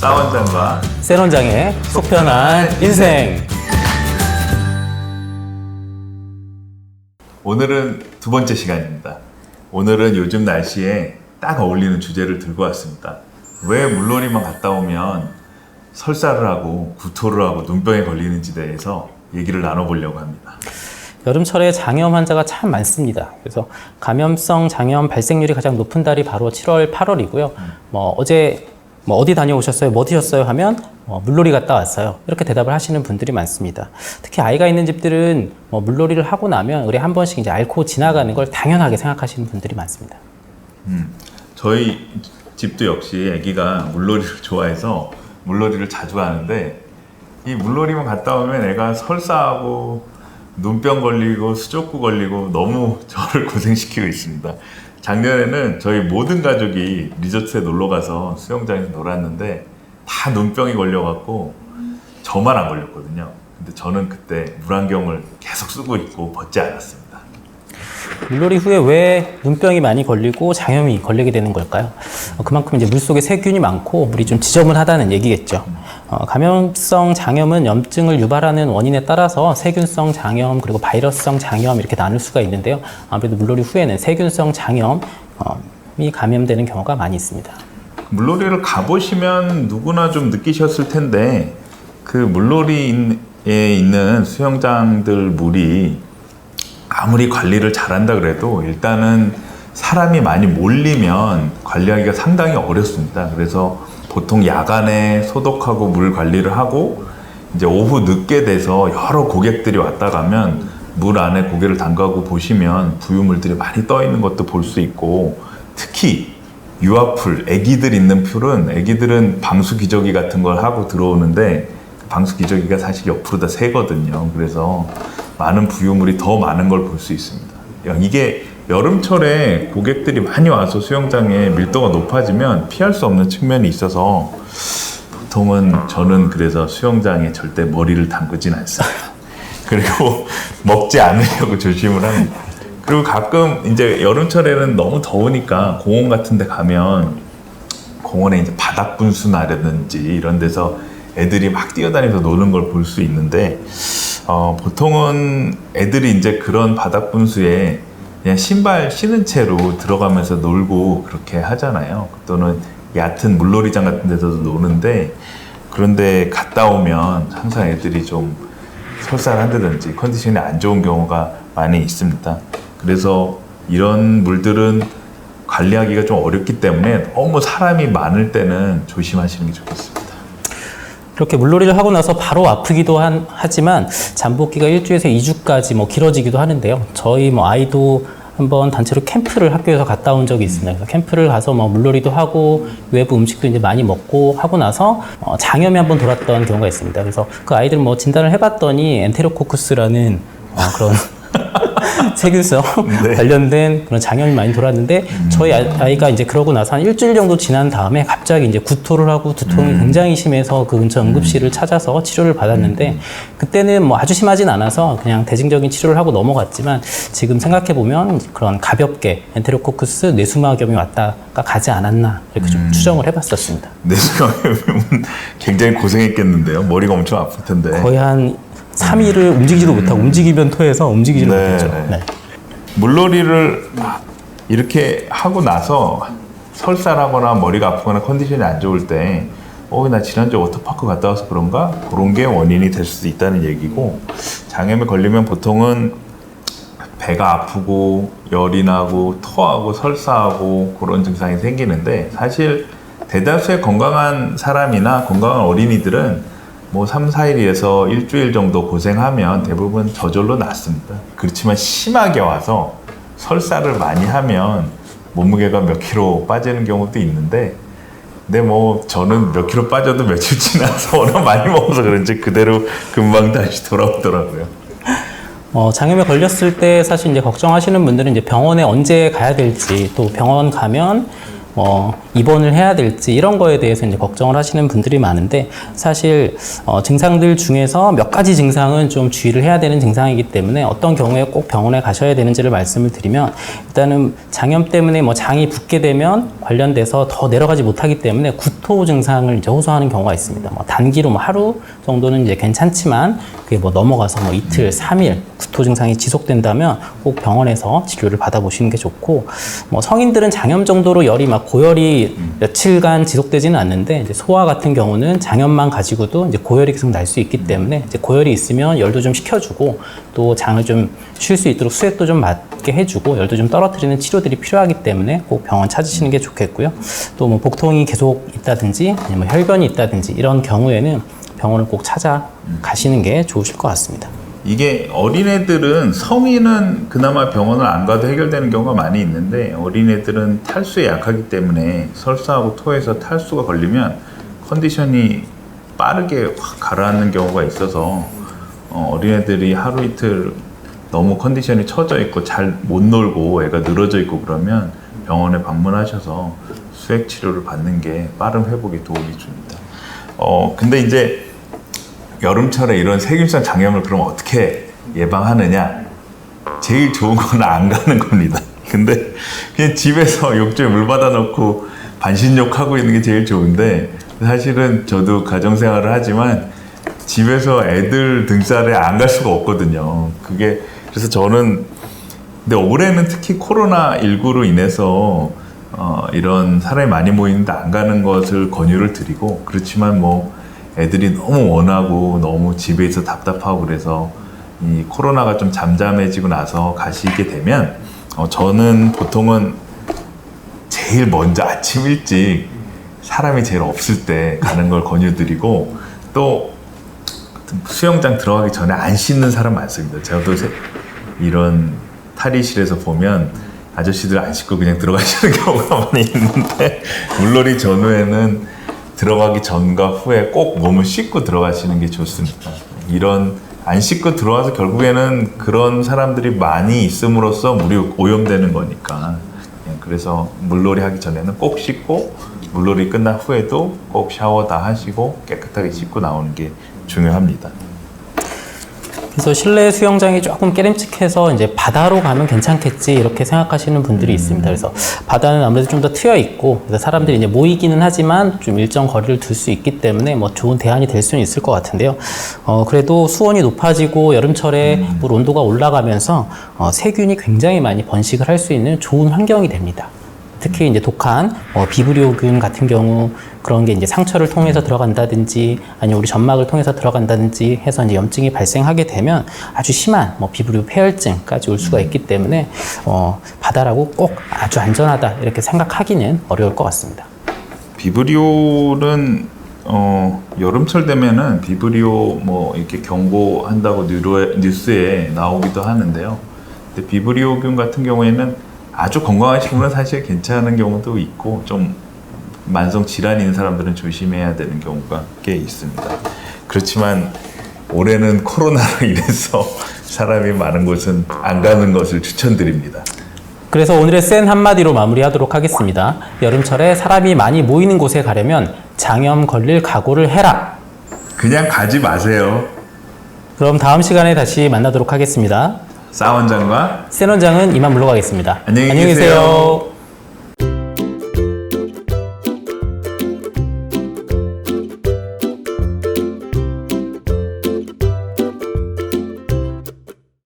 싸원장과 세론장의 속편한 인생. 오늘은 두 번째 시간입니다. 오늘은 요즘 날씨에 딱 어울리는 주제를 들고 왔습니다. 왜 물놀이만 갔다 오면 설사를 하고 구토를 하고 눈병에 걸리는지 대해서 얘기를 나눠보려고 합니다. 여름철에 장염 환자가 참 많습니다. 그래서 감염성 장염 발생률이 가장 높은 달이 바로 7월, 8월이고요. 뭐 어제 뭐 어디 다녀오셨어요? 뭐 드셨어요? 하면 뭐 물놀이 갔다 왔어요. 이렇게 대답을 하시는 분들이 많습니다. 특히 아이가 있는 집들은 뭐 물놀이를 하고 나면 우리 한 번씩 이제 앓고 지나가는 걸 당연하게 생각하시는 분들이 많습니다. 저희 집도 역시 아기가 물놀이를 좋아해서 물놀이를 자주 하는데 이 물놀이만 갔다 오면 애가 설사하고 눈병 걸리고 수족구 걸리고 너무 저를 고생시키고 있습니다. 작년에는 저희 모든 가족이 리조트에 놀러 가서 수영장에서 놀았는데 다 눈병이 걸려갖고 저만 안 걸렸거든요. 근데 저는 그때 물안경을 계속 쓰고 있고 벗지 않았습니다. 물놀이 후에 왜 눈병이 많이 걸리고 장염이 걸리게 되는 걸까요? 어, 그만큼 이제 물 속에 세균이 많고 물이 좀 지저분하다는 얘기겠죠. 어, 감염성 장염은 염증을 유발하는 원인에 따라서 세균성 장염 그리고 바이러스성 장염 이렇게 나눌 수가 있는데요. 아무래도 물놀이 후에는 세균성 장염이 감염되는 경우가 많이 있습니다. 물놀이를 가보시면 누구나 좀 느끼셨을 텐데 그 물놀이에 있는 수영장들 물이 아무리 관리를 잘한다 그래도 일단은 사람이 많이 몰리면 관리하기가 상당히 어렵습니다. 그래서 보통 야간에 소독하고 물 관리를 하고 이제 오후 늦게 돼서 여러 고객들이 왔다 가면 물 안에 고개를 담가고 보시면 부유물들이 많이 떠 있는 것도 볼 수 있고 특히 유아풀, 아기들 있는 풀은 아기들은 방수 기저귀 같은 걸 하고 들어오는데 그 방수 기저귀가 사실 옆으로 다 새거든요. 그래서 많은 부유물이 더 많은 걸 볼 수 있습니다. 야, 이게 여름철에 고객들이 많이 와서 수영장에 밀도가 높아지면 피할 수 없는 측면이 있어서 보통은 저는 그래서 수영장에 절대 머리를 담그진 않습니다. 그리고 먹지 않으려고 조심을 합니다. 그리고 가끔 이제 여름철에는 너무 더우니까 공원 같은 데 가면 공원에 이제 바닥 분수나라든지 이런 데서 애들이 막 뛰어다니면서 노는 걸 볼 수 있는데 어, 보통은 애들이 이제 그런 바닥 분수에 그냥 신발 신은 채로 들어가면서 놀고 그렇게 하잖아요. 또는 얕은 물놀이장 같은 데서도 노는데 그런데 갔다 오면 항상 애들이 좀 설사한다든지 컨디션이 안 좋은 경우가 많이 있습니다. 그래서 이런 물들은 관리하기가 좀 어렵기 때문에 너무 사람이 많을 때는 조심하시는 게 좋겠습니 다. 그렇게 물놀이를 하고 나서 바로 아프기도 한, 하지만 잠복기가 일주에서 2주까지 뭐 길어지기도 하는데요. 저희 뭐 아이도 한번 단체로 캠프를 학교에서 갔다 온 적이 있습니다. 그래서 캠프를 가서 뭐 물놀이도 하고 외부 음식도 이제 많이 먹고 하고 나서 어, 장염이 한번 돌았던 경우가 있습니다. 그래서 그 아이들 뭐 진단을 해봤더니 엔테로코쿠스라는 어, 그런 세균성 네. 관련된 그런 장염이 많이 돌았는데 저희 아- 아이가 이제 그러고 나서 한 일주일 정도 지난 다음에 갑자기 이제 구토를 하고 두통이 굉장히 심해서 그 근처 응급실을 찾아서 치료를 받았는데 그때는 뭐 아주 심하진 않아서 그냥 대증적인 치료를 하고 넘어갔지만 지금 생각해 보면 그런 가볍게 엔테로코쿠스 뇌수막염이 왔다가 가지 않았나 이렇게 좀 추정을 해봤었습니다. 내 생각에는 굉장히 고생했겠는데요. 머리가 엄청 아플 텐데. 거의 한 3일을 움직이지도 못하고 움직이면 토해서 움직이지를 네, 못했죠. 네. 네. 물놀이를 이렇게 하고 나서 설사하거나 머리가 아프거나 컨디션이 안 좋을 때, 어, 나 지난주에 워터파크 갔다 와서 그런가? 그런 게 원인이 될 수도 있다는 얘기고, 장염에 걸리면 보통은 배가 아프고, 열이 나고, 토하고, 설사하고, 그런 증상이 생기는데, 사실 대다수의 건강한 사람이나 건강한 어린이들은 뭐 3, 4일에서 일주일 정도 고생하면 대부분 저절로 낫습니다. 그렇지만 심하게 와서 설사를 많이 하면 몸무게가 몇 킬로 빠지는 경우도 있는데 근데 뭐 저는 몇 킬로 빠져도 며칠 지나서 워낙 많이 먹어서 그런지 그대로 금방 다시 돌아오더라고요. 어, 장염에 걸렸을 때 사실 이제 걱정하시는 분들은 이제 병원에 언제 가야 될지 또 병원 가면 뭐 입원을 해야 될지 이런 거에 대해서 이제 걱정을 하시는 분들이 많은데 사실 어, 증상들 중에서 몇 가지 증상은 좀 주의를 해야 되는 증상이기 때문에 어떤 경우에 꼭 병원에 가셔야 되는지를 말씀을 드리면 일단은 장염 때문에 뭐 장이 붓게 되면 관련돼서 더 내려가지 못하기 때문에 구토 증상을 이제 호소하는 경우가 있습니다. 뭐 단기로 뭐 하루 정도는 이제 괜찮지만 그게 뭐 넘어가서 뭐 이틀, 삼일 구토 증상이 지속된다면 꼭 병원에서 치료를 받아보시는 게 좋고 뭐 성인들은 장염 정도로 열이 막 고열이 며칠간 지속되지는 않는데 이제 소아 같은 경우는 장염만 가지고도 이제 고열이 계속 날 수 있기 때문에 이제 고열이 있으면 열도 좀 식혀주고 또 장을 좀 쉴 수 있도록 수액도 좀 맞게 해주고 열도 좀 떨어뜨리는 치료들이 필요하기 때문에 꼭 병원 찾으시는 게 좋겠고요. 또 뭐 복통이 계속 있다든지 아니면 뭐 혈변이 있다든지 이런 경우에는 병원을 꼭 찾아 가시는 게 좋으실 것 같습니다. 이게 어린애들은 성인은 그나마 병원을 안 가도 해결되는 경우가 많이 있는데 어린애들은 탈수에 약하기 때문에 설사하고 토해서 탈수가 걸리면 컨디션이 빠르게 확 가라앉는 경우가 있어서 어, 어린애들이 하루 이틀 너무 컨디션이 처져 있고 잘 못 놀고 애가 늘어져 있고 그러면 병원에 방문하셔서 수액 치료를 받는 게 빠른 회복에 도움이 줍니다. 어 근데 이제 여름철에 이런 세균성 장염을 그럼 어떻게 예방하느냐? 제일 좋은 건 안 가는 겁니다. 근데 그냥 집에서 욕조에 물 받아 놓고 반신욕하고 있는 게 제일 좋은데 사실은 저도 가정생활을 하지만 집에서 애들 등살에 안 갈 수가 없거든요. 그게 그래서 저는 근데 올해는 특히 코로나 19로 인해서 어, 이런 사람이 많이 모이는데 안 가는 것을 권유를 드리고 그렇지만 뭐 애들이 너무 원하고 너무 집에 있어 답답하고 그래서 이 코로나가 좀 잠잠해지고 나서 가시게 되면 어, 저는 보통은 제일 먼저 아침 일찍 사람이 제일 없을 때 가는 걸 권유드리고 또 수영장 들어가기 전에 안 씻는 사람 많습니다. 저도 세- 이런 탈의실에서 보면 아저씨들 안 씻고 그냥 들어가시는 경우가 많이 있는데 물놀이 전후에는 들어가기 전과 후에 꼭 몸을 씻고 들어가시는 게 좋습니다. 이런 안 씻고 들어와서 결국에는 그런 사람들이 많이 있음으로써 물이 오염되는 거니까 예, 그래서 물놀이 하기 전에는 꼭 씻고 물놀이 끝난 후에도 꼭 샤워 다 하시고 깨끗하게 씻고 나오는 게 중요합니다. 그래서 실내 수영장이 조금 깨름직해서 이제 바다로 가면 괜찮겠지 이렇게 생각하시는 분들이 있습니다. 그래서 바다는 아무래도 좀 더 트여 있고 그래서 사람들이 이제 모이기는 하지만 좀 일정 거리를 둘 수 있기 때문에 뭐 좋은 대안이 될 수는 있을 것 같은데요. 어 그래도 수온이 높아지고 여름철에 물 온도가 올라가면서 어, 세균이 굉장히 많이 번식을 할 수 있는 좋은 환경이 됩니다. 특히 이제 독한 어, 비브리오균 같은 경우 그런 게 이제 상처를 통해서 들어간다든지 아니면 우리 점막을 통해서 들어간다든지 해서 이제 염증이 발생하게 되면 아주 심한 뭐 비브리오 폐혈증까지 올 수가 있기 때문에 어, 바다라고 꼭 아주 안전하다 이렇게 생각하기는 어려울 것 같습니다. 비브리올은 어, 여름철 되면은 비브리오 뭐 이렇게 경고한다고 뉴스에 나오기도 하는데요. 근데 비브리오균 같은 경우에는 아주 건강하신 분은 사실 괜찮은 경우도 있고 좀 만성 질환이 있는 사람들은 조심해야 되는 경우가 꽤 있습니다. 그렇지만 올해는 코로나로 인해서 사람이 많은 곳은 안 가는 것을 추천드립니다. 그래서 오늘의 센 한마디로 마무리하도록 하겠습니다. 여름철에 사람이 많이 모이는 곳에 가려면 장염 걸릴 각오를 해라. 그냥 가지 마세요. 그럼 다음 시간에 다시 만나도록 하겠습니다. 싸원장과 센 원장은 이만 물러가겠습니다. 안녕히 계세요.